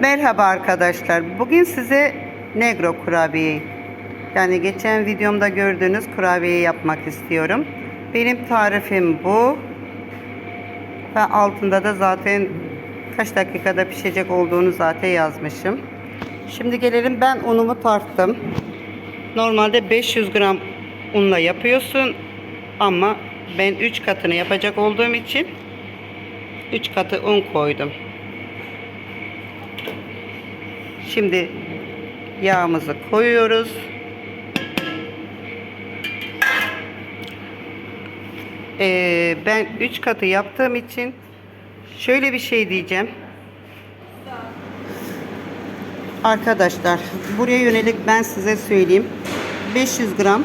Merhaba arkadaşlar. Bugün size Negro kurabiye yani geçen videomda gördüğünüz kurabiye yapmak istiyorum. Benim tarifim bu. Ve altında da zaten kaç dakikada pişecek olduğunu zaten yazmışım. Şimdi gelelim ben unumu tarttım. Normalde 500 gram unla yapıyorsun ama ben 3 katını yapacak olduğum için 3 katı un koydum. Şimdi yağımızı koyuyoruz. Ee, ben 3 katı yaptığım için şöyle bir şey diyeceğim. Arkadaşlar buraya yönelik ben size söyleyeyim. 500 gram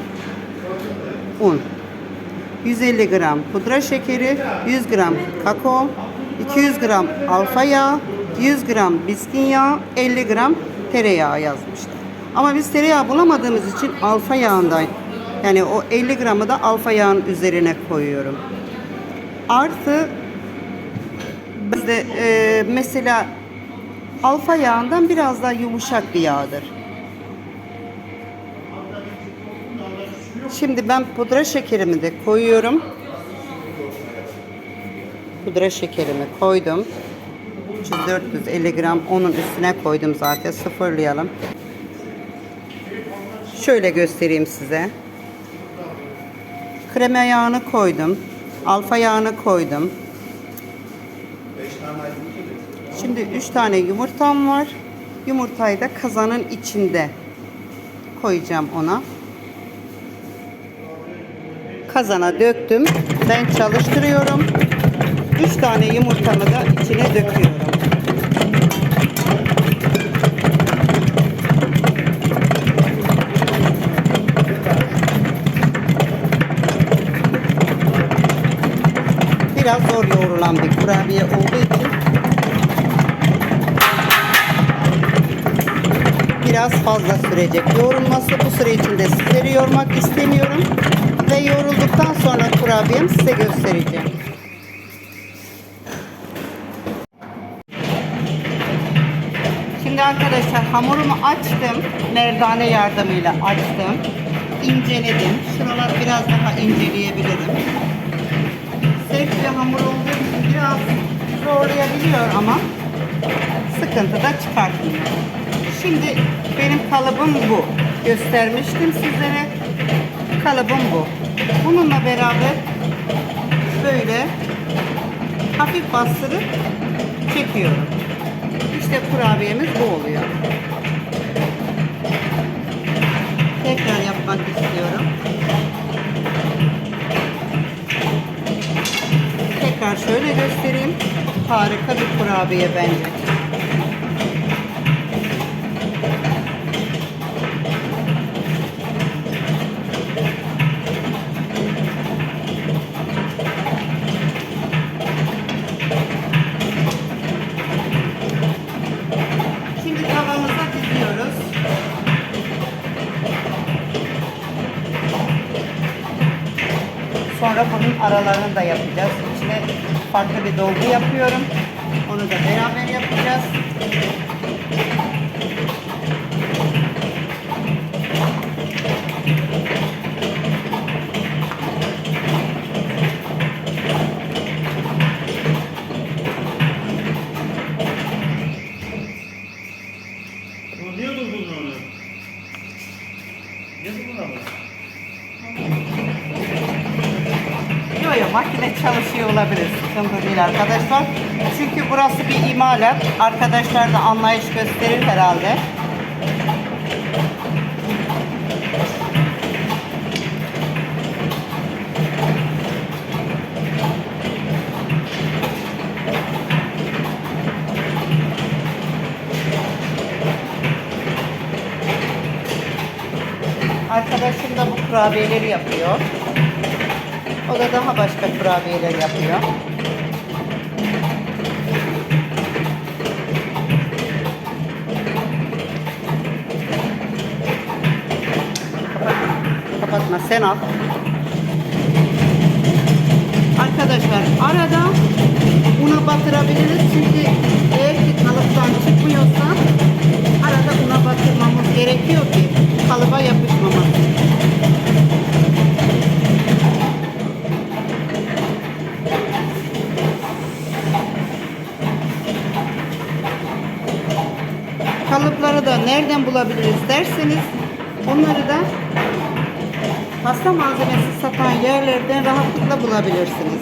un, 150 gram pudra şekeri, 100 gram kakao, 200 gram alfa yağ, 100 gram biskin yağı, 50 gram tereyağı yazmışlar. Ama biz tereyağı bulamadığımız için alfa yağından yani o 50 gramı da alfa yağın üzerine koyuyorum. Artı bizde e, mesela alfa yağından biraz daha yumuşak bir yağdır. Şimdi ben pudra şekerimi de koyuyorum. Pudra şekerimi koydum. 300-450 gram onun üstüne koydum zaten sıfırlayalım. Şöyle göstereyim size. Krema yağını koydum. Alfa yağını koydum. Şimdi 3 tane yumurtam var. Yumurtayı da kazanın içinde koyacağım ona. Kazana döktüm. Ben çalıştırıyorum. 3 tane yumurtamı da içine döküyorum. Biraz zor yoğrulan bir kurabiye olduğu için biraz fazla sürecek yoğrulması. Bu süre içinde sizleri yormak istemiyorum. Ve yoğrulduktan sonra kurabiyemi size göstereceğim. Şimdi arkadaşlar hamurumu açtım. Merdane yardımıyla açtım. İnceledim. Şuralar biraz daha inceleyebilirim. Bir hamur olduğu için biraz zorlayabiliyor ama sıkıntı da çıkartmıyor. Şimdi benim kalıbım bu. Göstermiştim sizlere. Kalıbım bu. Bununla beraber böyle hafif bastırıp çekiyorum. İşte kurabiyemiz bu oluyor. Tekrar yapmak istiyorum. Tekrar şöyle göstereyim. Harika bir kurabiye bence. Şimdi tavamıza diziyoruz. Sonra bunun aralarını da yapacağız. İçine farklı bir dolgu yapıyorum. Onu da beraber yapacağız. Değil arkadaşlar. Çünkü burası bir imalat. Arkadaşlar da anlayış gösterir herhalde. Arkadaşım da bu kurabiyeleri yapıyor. O da daha başka kurabiyeler yapıyor. Sen al. Arkadaşlar arada una batırabiliriz. Çünkü eğer ki kalıptan çıkmıyorsa arada una batırmamız gerekiyor ki kalıba yapışmaması. kalıpları da nereden bulabiliriz derseniz onları da pasta malzemesi satan yerlerden rahatlıkla bulabilirsiniz.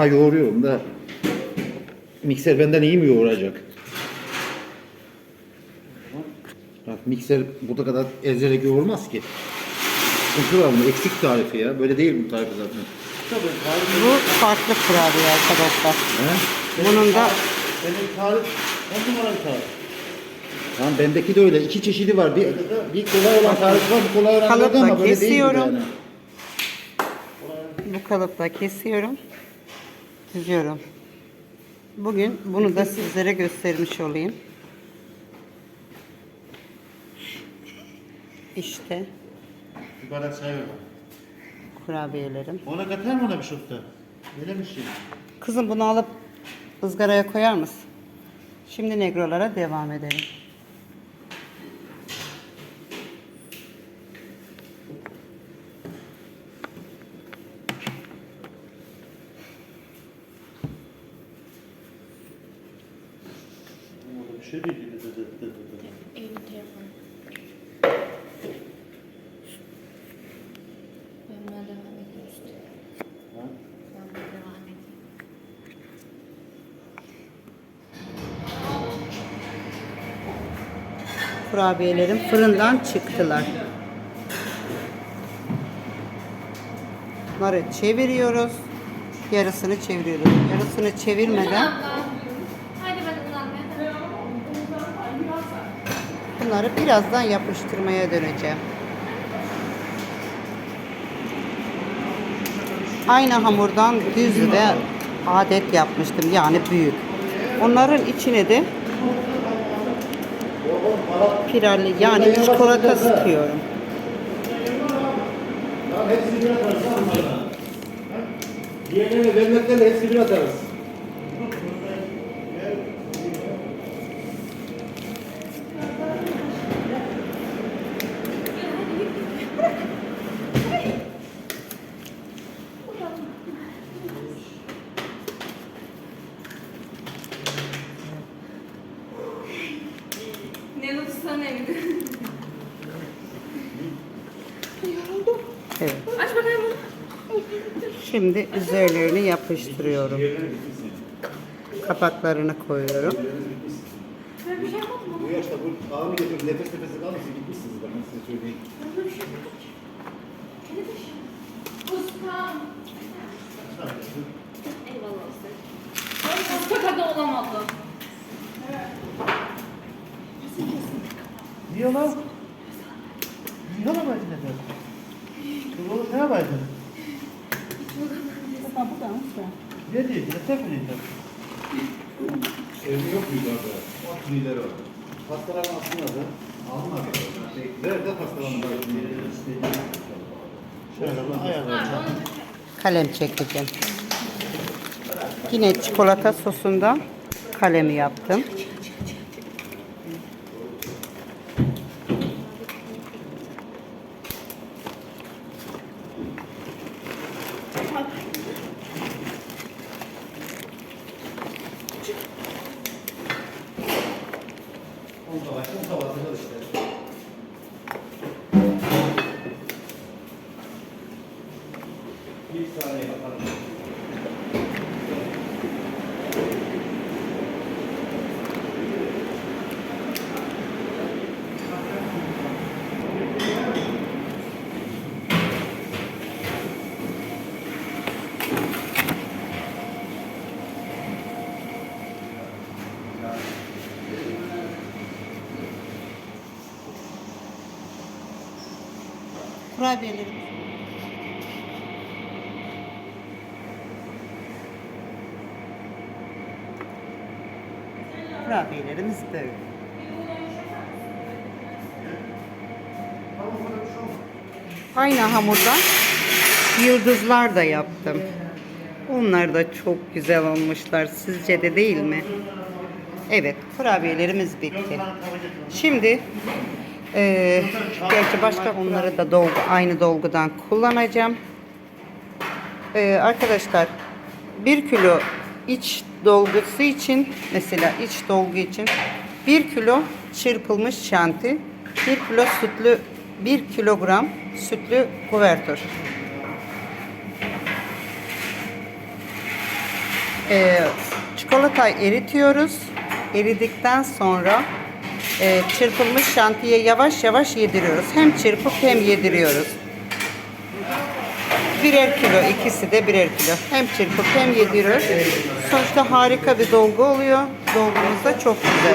Yoğurmayla alakası aha yoğuruyorum da. Mikser benden iyi mi yoğuracak? Bak mikser bu kadar ezerek yoğurmaz ki. Sıkıntı var bunun eksik tarifi ya. Böyle değil bu tarifi zaten. Bu farklı kurabiye arkadaşlar. He? Bunun da Benim tarif on numara bir tarif. Tamam bendeki de öyle. İki çeşidi var. Bir, bir kolay olan tarif var, bir kolay olan Kalıpla ama böyle değil kesiyorum. yani. bu kalıpla kesiyorum. Diziyorum. Bugün bunu da sizlere göstermiş olayım. İşte çay ver. kurabiyelerim. Ona katar mı ona bir şokta? Öyle bir şey. Kızım bunu alıp ızgaraya koyar mısın? Şimdi negrolara devam edelim. Şey değil. Dı dı dı dı dı dı. Evin telefonu. Ben buna devam edeyim işte. Ha? Ben buna devam edeyim. Kurabiyelerim fırından çıktılar. Bunları çeviriyoruz. Yarısını çeviriyoruz. Yarısını çevirmeden bunları birazdan yapıştırmaya döneceğim. Aynı hamurdan düz ve adet yapmıştım. Yani büyük. Onların içine de pirali yani çikolata sıkıyorum. Diğerlerine vermeklerle hepsini bir atarız. Evet. Aç bakayım bunu. Şimdi üzerlerini yapıştırıyorum. Kapaklarını koyuyorum. Ben bir şey yapmadım. Bu yaşta bu ağını getirip nefes nefese kalmışsın gitmişsiniz bakın size söyleyeyim. Ben bir şey yapmadım. Ustam. Eyvallah usta. Ben usta kadar olamadım. Niye lan? Ne değil? Yatak mı değil? Evde yok muydu orada? O tüyleri var. Pastaların aslında da alma bir. Nerede pastaların var? Şöyle bunu ayarlayacağım. Kalem çekeceğim. Yine çikolata sosundan kalemi yaptım. Onda var. işte. Kurabiyelerimiz. Kurabiyelerimiz böyle. Aynı hamurdan yıldızlar da yaptım. Onlar da çok güzel olmuşlar. Sizce de değil mi? Evet, kurabiyelerimiz bitti. Şimdi eee gerçi başka onları da dolgu aynı dolgudan kullanacağım. Eee, arkadaşlar 1 kilo iç dolgusu için mesela iç dolgu için 1 kilo çırpılmış şanti 1 kilo sütlü 1 kilogram sütlü kuvertür. Ee, çikolatayı eritiyoruz. Eridikten sonra e, çırpılmış şantiye yavaş yavaş yediriyoruz. Hem çırpıp hem yediriyoruz. Birer kilo, ikisi de birer kilo. Hem çırpıp hem yediriyoruz. Sonuçta harika bir dolgu oluyor. Dolgumuz da çok güzel.